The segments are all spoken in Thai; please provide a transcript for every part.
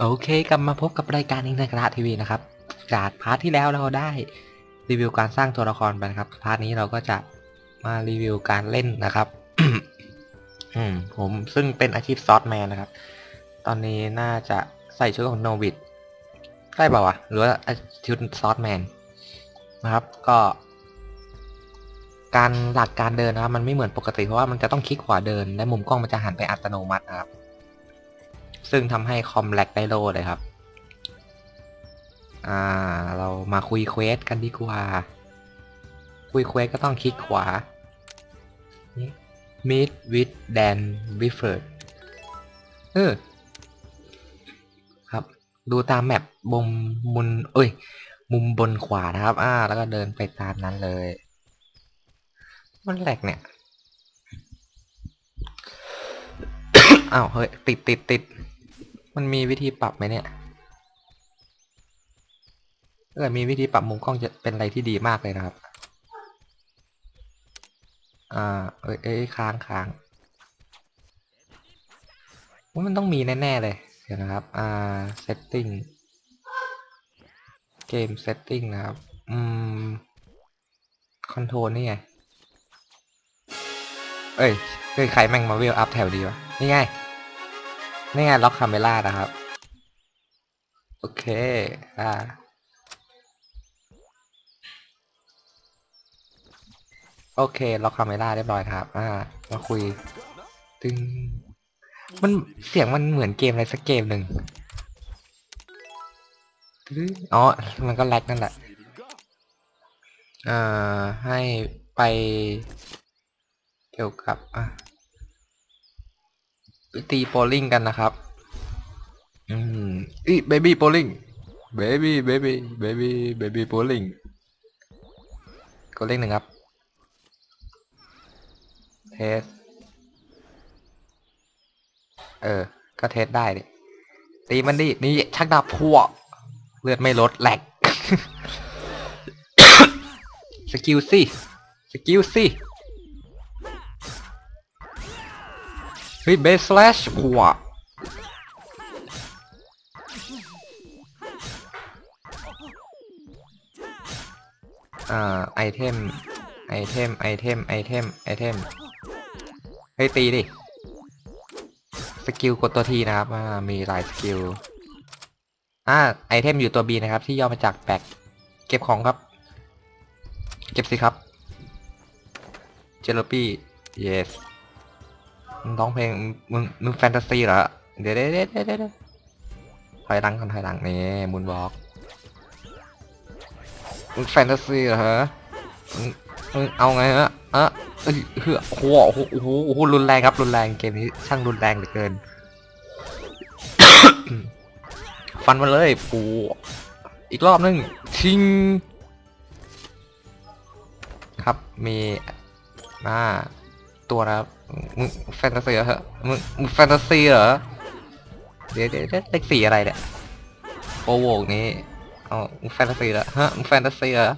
โอเคกลับมาพบกับรายการอินทอร์กระทีวีนะครับ จากพาร์ทที่แล้วเราได้รีวิวการสร้างตัวละครไปนะครับ พาร์ทนี้เราก็จะมารีวิวการเล่นนะครับ อืมผมซึ่งเป็นอาชีพซอสแมนนะครับ ตอนนี้น่าจะใส่ชุดของโนวิดใช่เปล่าวะหรือว่าชุดซอสแมนนะครับก็การหลักการเดินนะครับมันไม่เหมือนปกติเพราะว่ามันจะต้องคลิกขวาเดิน และมุมกล้องมันจะหันไปอัตโนมัตินะครับ ซึ่งทำให้คอมแลกได้โลเลยครับ อ่า เรามาคุยเควสกันดีกว่า คุยเควสก็ต้องคลิกขวา Meet with Dan w i f f o r d เออ ครับ ดูตามแมปบมมุนเอ้ย มุมบนขวานะครับ อ่า แล้วก็เดินไปตามนั้นเลย มันแหลกเนี่ย อ้าว เฮ้ย ติดติดติด มันมีวิธีปรับไหมเนี่ยถ้าเกิดมีวิธีปรับมุมกล้องจะเป็นอะไรที่ดีมากเลยนะครับ อ่า เอ้ยเอ้ยค้างค้างว่ามันต้องมีแน่ ๆ เลย เดี๋ยวนะครับ อ่า setting เกม setting นะครับ อืม control นี่ไง เอ้ยเฮ้ยใครแม่งมาเวลอัพแถวดีวะ นี่ไง นี่ไงล็อกคาเมล่านะครับ โอเคอ่าโอเคล็อกคาเมล่าเรียบร้อยครับ อ่า มาคุย ตึง มันเสียงมันเหมือนเกมอะไรสักเกมหนึ่งอ๋อ มันก็แลกนั่นแหละ อ่า ให้ไปเกี่ยวกับ อะ ตีโปลิงกันนะครับ อืมอีเบบี้โปลิงเบบี้เบบี้เบบี้เบบี้โปลิงกดเลขหนึ่งครับเทสเออ ก็เทสได้ดิตีมันดินี่ชักดาบพัวเลือดไม่ลดแหลกสกิลสิสกิลสิ เฮ้ยเบสแลชพัวอ่าไอเทมไอเทมไอเทมไอเทมไอเทมเฮ้ยตีดิสกิลกดตัวทีนะครับมีหลายสกิลอ่าไอเทมอยู่ตัว B นะครับ ที่ย่อมาจากแบกเก็บของครับ เก็บสิครับ เจลปี้ yes มึงร้องเพลงมึงมึงแฟนตาซีเหรอเดี๋ยวเดี๋ยวเดี๋ยวเดี๋ยวถอยหลังก่อนถอยหลังนี่มุนบล็อกมึงแฟนตาซีเหรอฮะมึงมึงเอาไงฮะเอะเอ้เฮ้ยโอ้โหโอ้โหโอ้โหโอ้โหรุนแรงครับรุนแรงเกมนี้ช่างรุนแรงเหลือเกิน ฟันมาเลยปูอีกรอบนึงชิง ครับมีมา ตัวนะครับมึงแฟนตาซีเหรอมึงมึงแฟนตาซีเหรอเดี๋ยวเดี๋ยวเลขสีอะไรเนี่ยโอโวกนี้เอามึงแฟนตาซีเหรอฮะมึงแฟนตาซีเหรอ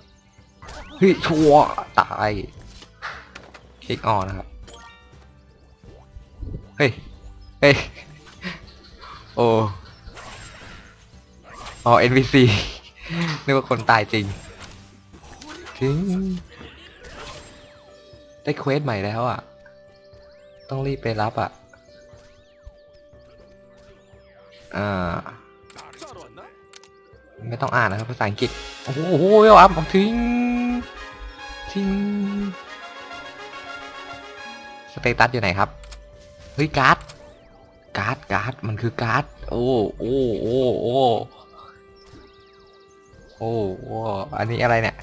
เฮ้ยชัวตายคลิกออนนะครับเฮ้ยเฮ้ยโอ้อ๋อ NPC นึกว่าคนตายจริงจริงได้เควสใหม่แล้วอะ ต้องรีบไปรับอะ อ่า ไม่ต้องอ่านนะครับภาษาอังกฤษโอ้โหโอ้โหอัพทิ้งทิ้งสเตตัสอยู่ไหนครับ เฮ้ย การ์ด การ์ด การ์ด มันคือการ์ด โอ้ โอ้ โอ้ โอ้ โอ้โอ้อันนี้อะไรเนี่ย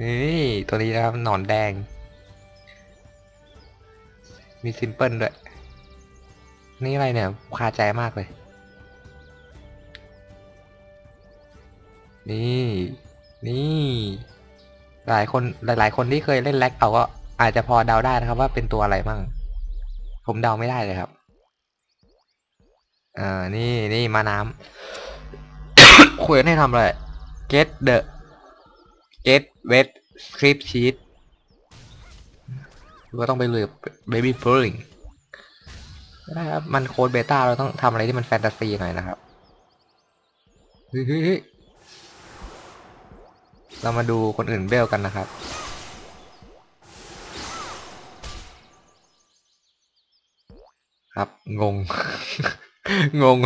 นี่ ตัวนี้นะครับ หนอนแดง มีซิมเปิลด้วย นี่อะไรเนี่ยคาใจมากเลย นี่ นี่ หลายคนหลาย ๆ คนที่เคยเล่นแล็กเอาก็อาจจะพอเดาได้นะครับว่าเป็นตัวอะไรมั่ง ผมเดาไม่ได้เลยครับอ่านี่นี่มาน้ำคุยให้ทำอะไร get the get wet script sheet ก็ต้องไปเลย baby pulling ไม่ได้ครับมันโค้ดเบต้าเราต้องทำอะไรที่มันแฟนตาซีหน่อยนะครับเฮ้ยเฮ้ยเฮ้ยเรามาดูคนอื่นเบลกันนะครับครับงง งง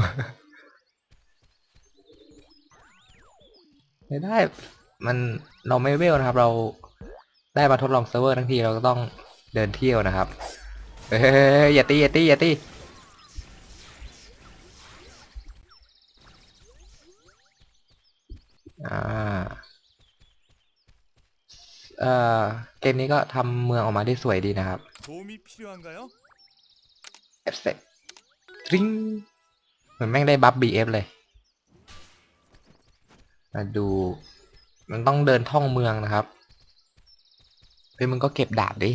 ไม่ได้ มันเราไม่เวลนะครับ เราได้มาทดลองเซิร์ฟเวอร์ทั้งทีเราก็ต้อง เดินเที่ยวนะครับเฮ้ยอย่าตีอย่าตีอย่าตีอ่าเอ่อเกมนี้ก็ทำเมืองออกมาได้สวยดีนะครับเอฟเซกริงเหมือนแม่งได้บัฟบีเอฟเลยมาดู มันต้องเดินท่องเมืองนะครับเฮ้ยมึงก็เก็บดาบดิ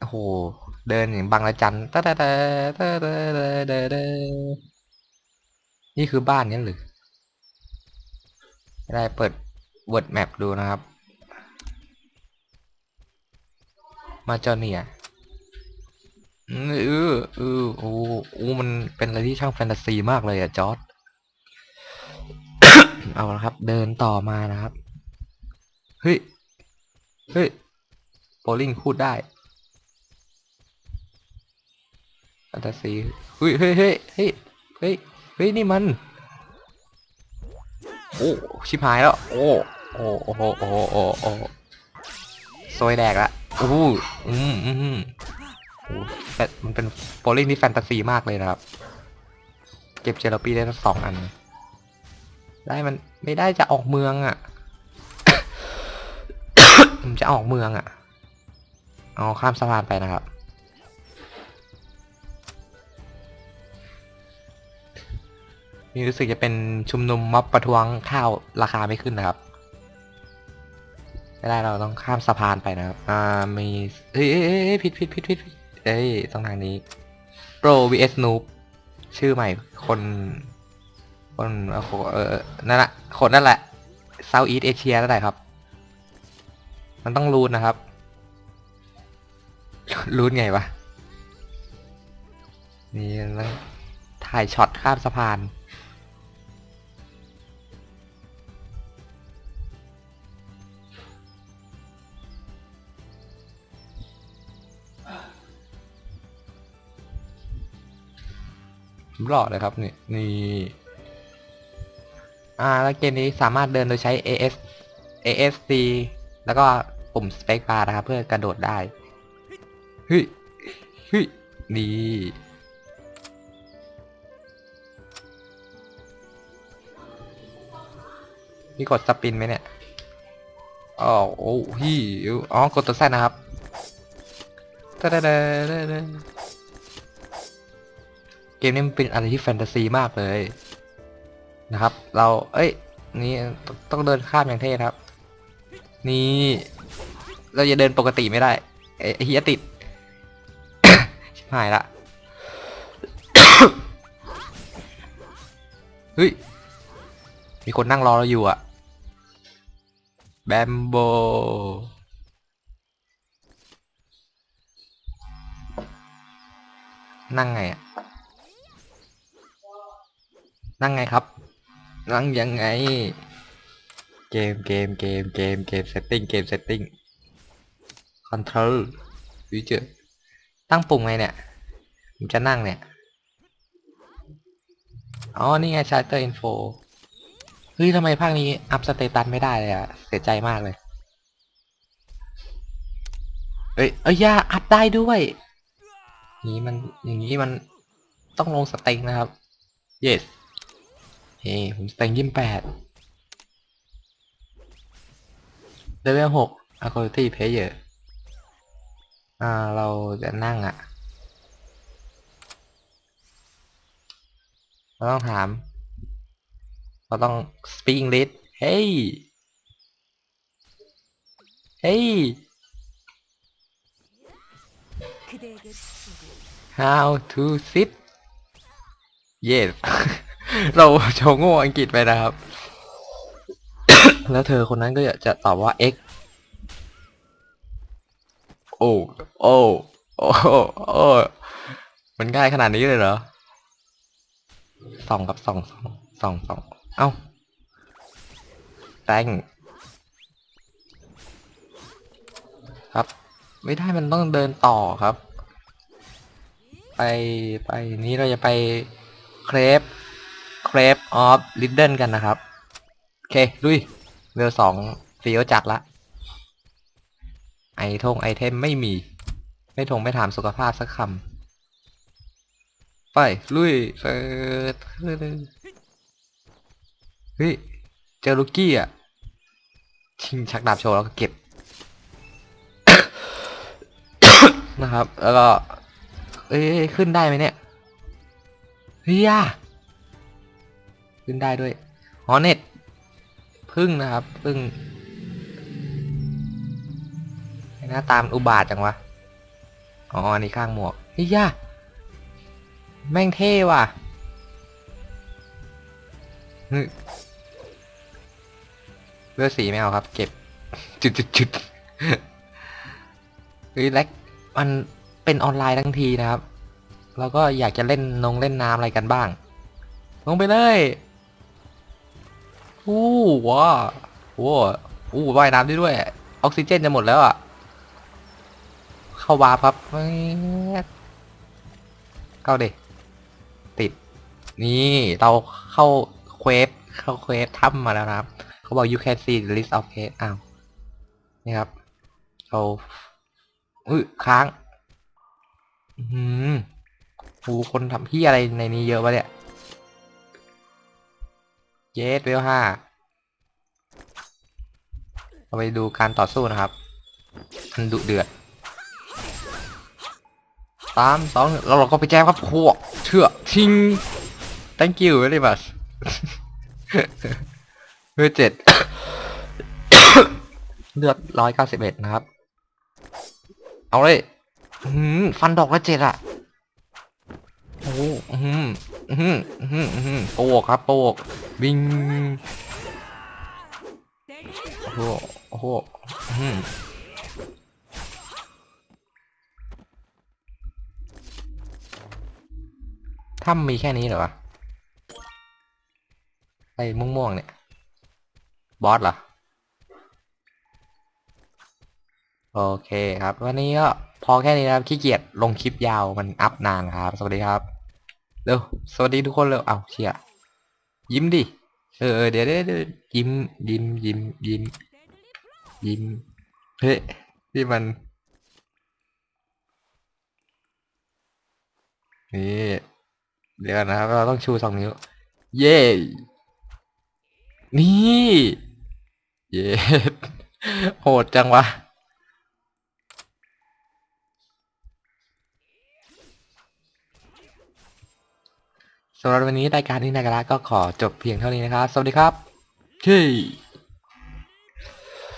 โอ้โห เดินอย่างบางระจันตะตะตะตะตะตะตะนี่คือบ้านนี้หรือได้เปิดเวิร์ดแมปดูนะครับ มาจอเนียอืออือโอ้อ้มันเป็นอะไรที่ช่างแฟนตาซีมากเลยอะจอร์ดเอาละครับ เดินต่อมานะครับ เฮ้ย เฮ้ยโบลิงพูดได้ แฟนตาซีเฮ้ยเฮ้ยเฮ้ยเฮ้ยเฮ้ยเฮ้ยนี่มันโอ้ชิบหายแล้วโอ้โอ้โอ้โอ้โอ้โอ้โซวยแดกละโอ้หอืมอืมอืมโอ้แฟนมันเป็นโปลิงที่แฟนตาซีมากเลยนะครับ เก็บเจลปีได้ทั้งสองอัน ได้มันไม่ได้จะออกเมืองอะ่ะผมจะออกเมืองอะ่ะเอาข้ามสะพานไปนะครับ นี่รู้สึกจะเป็นชุมนุมม็อบประท้วงข้าวราคาไม่ขึ้นนะครับ ไม่ได้เราต้องข้ามสะพานไปนะครับ อ่า มี เอ้ยเอ้ยเอ้ยผิดผิดผิดผิดเอ้ยต้องทางนี้ Pro vs Noob ชื่อใหม่คน คนเออนั่นแหละคนนั่นแหละ Southeast Asia นั่นแหละครับ มันต้องรูนนะครับ รูนไงวะ นี่แล้วถ่ายช็อตข้ามสะพาน หล่อเลยครับนี่นี่อ่าแล้วเกมนี้สามารถเดินโดยใช้ AS ASD แล้วก็ปุ่ม Space Bar นะครับ เพื่อกระโดดได้เฮ้ยเฮ้ยนี่นี่กดสปินไหมเนี่ยอ๋อโอ้พี่อ๋อกดตัวแซดนะครับตะดะดะดะดะ เกมนี้มันเป็นอะไรที่แฟนตาซีมากเลยนะครับ เรา เอ้ย นี่ต้องเดินข้ามอย่างเท่ครับ นี่ เราจะเดินปกติไม่ได้ไอ้ไอ้เฮียติด ชิบหายละ เฮ้ย มีคนนั่งรอเราอยู่อะแบมโบ นั่งไงอะ นั่งไงครับ นั่งยังไง เกมเกมเกมเกมเกมเซตติ้งเกมเซตติ้งคอนโทรลวิจิตั้งปุ่มไงเนี่ยผมจะนั่งเนี่ย อ๋อ นี่ไงชาร์เตอร์อินโฟเฮ้ยทำไมภาคนี้อัพสเตตัสไม่ได้เลยอะเสียใจมากเลย เอ้ยเอ้ยย่าอัพได้ด้วย นี้มันอย่างนี้มันต้องลงสเต็งนะครับ yes เฮ้ผมแต่งยี่สิบแปดเลเวลหกอาคอตี้เพเยอร์อ่า เราจะนั่งอะ เราต้องถาม เราต้องสปิงลิทเฮ้ย เฮ้ย how to sit yes เราโชว์โง่อังกฤษไปนะครับ แล้วเธอคนนั้นก็จะตอบว่า x โอ้โอ้โอ้โอ้มันง่ายขนาดนี้เลยเหรอสองกับสองสองสองสองเอ้าแตงครับ ไม่ได้มันต้องเดินต่อครับ ไปไปนี้เราจะไปเครป เครปออฟลิดเดิลกันนะครับ โอเค ลุยเรือสองฟีโอจัดละ ไอทงไอเทมไม่มี ไม่ทงไม่ถามสุขภาพสักคำ ไป ลุยเฟิร์เฮ้ย เจอลูกกี้อะ ชิงชักดาบโชว์แล้วก็เก็บ นะครับ แล้วก็ เอ้ย ขึ้นได้ไหมเนี่ยเฮีย ขึ้นได้ด้วยฮอเน็ตพึ่งนะครับพึ่งหน้าตามอุบาทจังวะอ๋ออันนี้ข้างหมวกเฮียแม่งเท่ว่ะเลือดสีไม่เอาครับ เก็บ จุดจุดจุดเฮ้ยแล็กมันเป็นออนไลน์ทั้งทีนะครับเราก็อยากจะเล่นนงเล่นน้ำอะไรกันบ้าง ลงไปเลย อู้ว้าโอ้อู้ว่ายน้ำได้ด้วย ออกซิเจนจะหมดแล้วอะ เข้าวาร์ปครับเข้าเด็ติด นี่เราเข้าเควสเข้าเควสถ้ำมาแล้วนะครับ เขาบอก you can see the list of q u e s อ้าว นี่ครับ เราอุ้ยค้าง อือหือโหคนทำพี่อะไรในนี้เยอะวะเนี่ย เยสเวลห้าเราไปดูการต่อสู้นะครับ มันดุเดือดสามสองแล้วเราก็ไปแจ้งครับพวกเชื่อทิ้ง thank you very much เพื่อเจ็ดเลือดร้อยเก้าสิบเอ็ดนะครับ เอาเลยฟันดอกละเจ็ดอะ โอ้โห อื้อหืออื้อหืออื้อหืออื้อหือโปกครับโปกบิงโอ้โหโอ้โหอื้อหือถ้ำมีแค่นี้เหรอวะไอ้ม่วงๆเนี่ย บอสเหรอ โอเคครับ วันนี้ก็พอแค่นี้นะครับขี้เกียจลงคลิปยาวมันอัพนานครับ สวัสดีครับ เร็วสวัสดีทุกคนเร็วเอาเชียยิ้มดิเออเดี๋ยวเดี๋ยวยิ้มยิ้มยิ้มยิ้มยิ้มเฮ้ยที่มันนี่เดี๋ยวนนะครับเราต้องชูสองนิ้ว เย้นี่ เย้โหดจังวะ สำหรับวันนี้รายการที่นากาะก็ขอจบเพียงเท่านี้นะครับ สวัสดีครับเฮ้